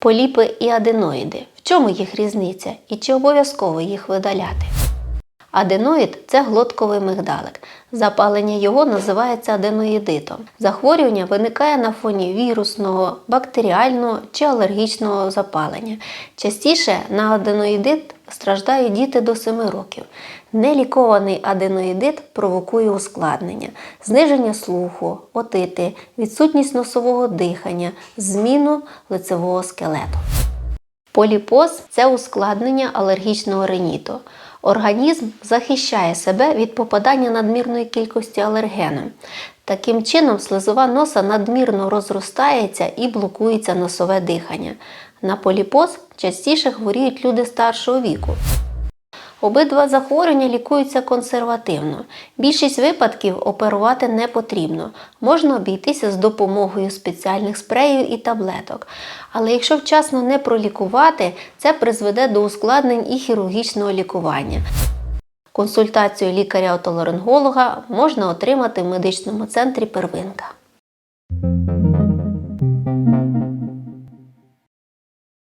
Поліпи і аденоїди. В чому їх різниця і чи обов'язково їх видаляти? Аденоїд це глотковий мигдалик. Запалення його називається аденоїдитом. Захворювання виникає на фоні вірусного, бактеріального чи алергічного запалення. Частіше на аденоїдит страждають діти до 7 років. Нелікований аденоїдит провокує ускладнення, зниження слуху, отити, відсутність носового дихання, зміну лицевого скелету. Поліпоз це ускладнення алергічного риніту. Організм захищає себе від попадання надмірної кількості алергену. Таким чином, слизова носа надмірно розростається і блокується носове дихання. На поліпоз частіше хворіють люди старшого віку. Обидва захворювання лікуються консервативно. Більшість випадків оперувати не потрібно. Можна обійтися з допомогою спеціальних спреїв і таблеток. Але якщо вчасно не пролікувати, це призведе до ускладнень і хірургічного лікування. Консультацію лікаря-отоларинголога можна отримати в медичному центрі первинка.